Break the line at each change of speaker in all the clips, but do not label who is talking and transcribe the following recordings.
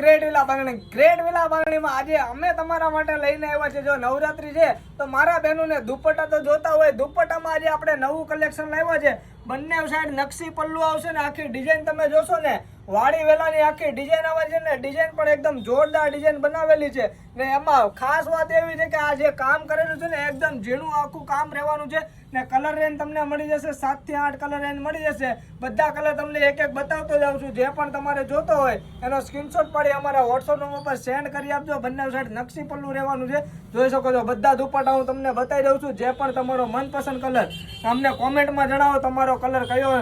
Great villa Bangani. Great villa બાંગણીમાં આજે અમે તમારા માટે લઈને આવ્યા છે જો નવરાત્રી છે, તો મારા બહેનોને દુપટ્ટા તો જોતા હોય. દુપટ્ટામાં આજે આપણે નવું કલેક્શન લાવ્યા છે. બંને સાઈડ નકશી પલ્લુ આવશે ને આખી ડિઝાઇન તમે જોશો ને વાડી વેલાની આખી ડિઝાઇન આવે છે ને ડિઝાઇન પણ એકદમ જોરદાર ડિઝાઇન બનાવેલી છે. ને એમાં ખાસ વાત એવી છે કે આ જે કામ કરેલું છે ને એકદમ ઝીણું આખું કામ રહેવાનું છે. ને કલર રેન્જ તમને મળી જશે સાતથી આઠ કલર રેન્જ મળી જશે. બધા કલર તમને એક એક બતાવતો જાઉં છું. જે પણ તમારે જોતો હોય, એનો સ્ક્રીનશોટ પાડી અમારા વોટ્સઅપ નંબર પર સેન્ડ કરી આપજો. બંને સાઈડ નકશી પલ્લું રહેવાનું છે. જોઈ શકો છો, બધા દુપટ્ટા હું તમને બતાવી દઉં છું. જે પણ તમારો મનપસંદ કલર અમને કોમેન્ટમાં જણાવો તમારો કલર કયો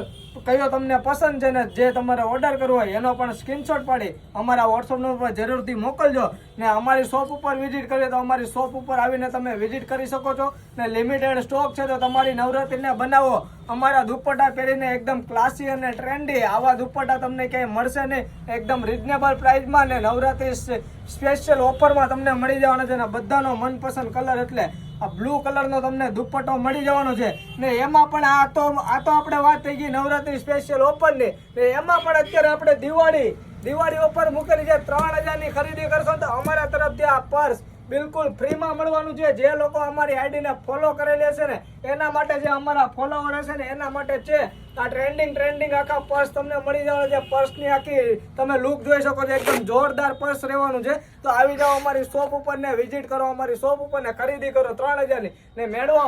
કયો તમને પસંદ છે ને જે તમારે ઓર્ડર કરવો હોય, એનો પણ સ્ક્રીનશોટ પાડી અમારા વોટ્સઅપ નંબર જરૂરથી મોકલજો. ને અમારી શોપ ઉપર વિઝિટ કરીએ તો અમારી શોપ ઉપર આવીને તમે વિઝિટ કરી શકો છો. ને લિમિટેડ સ્ટોક છે તો તમારી નવરાત્રીને બનાવો. અમારા દુપટ્ટા પહેરીને એકદમ ક્લાસી અને ટ્રેન્ડી આવા દુપટ્ટા તમને ક્યાંય મળશે નહીં. એકદમ રિઝનેબલ પ્રાઇસમાં ને નવરાત્રી સ્પેશિયલ ઓફરમાં તમને મળી જવાના છે ને બધાનો મનપસંદ કલર એટલે આ બ્લુ કલરનો તમને દુપટ્ટો મળી જવાનો છે. ને એમાં પણ આ તો આ તો આપણે વાત થઈ ગઈ નવરાત્રી સ્પેશિયલ ઓફરની ને. એમાં પણ અત્યારે આપણે દિવાળી દિવાળી ઓફર મૂકેલી છે. ત્રણ હજારની ખરીદી કરશો તો અમારા તરફથી આ પર્સ બિલકુલ ફ્રીમાં મળવાનું છે. જે લોકો અમારી આઈડીને ફોલો કરેલી હશે ને, એના માટે જે અમારા ફોલોવર હશે ને, એના માટે છે. આ ટ્રેન્ડિંગ ટ્રેન્ડિંગ આખા પર્સ તમને મળી જવાનું છે. પર્સની આખી તમે લુક જોઈ શકો છો. એકદમ જોરદાર પર્સ રહેવાનું છે. તો આવી જાઓ અમારી શોપ ઉપર ને વિઝિટ કરો અમારી શોપ ઉપર ને ખરીદી કરો ત્રણ હજારની ને મેળવો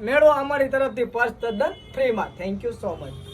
મેળવો અમારી તરફથી પર્સ તદ્દન ફ્રીમાં થેન્ક યુ સો મચ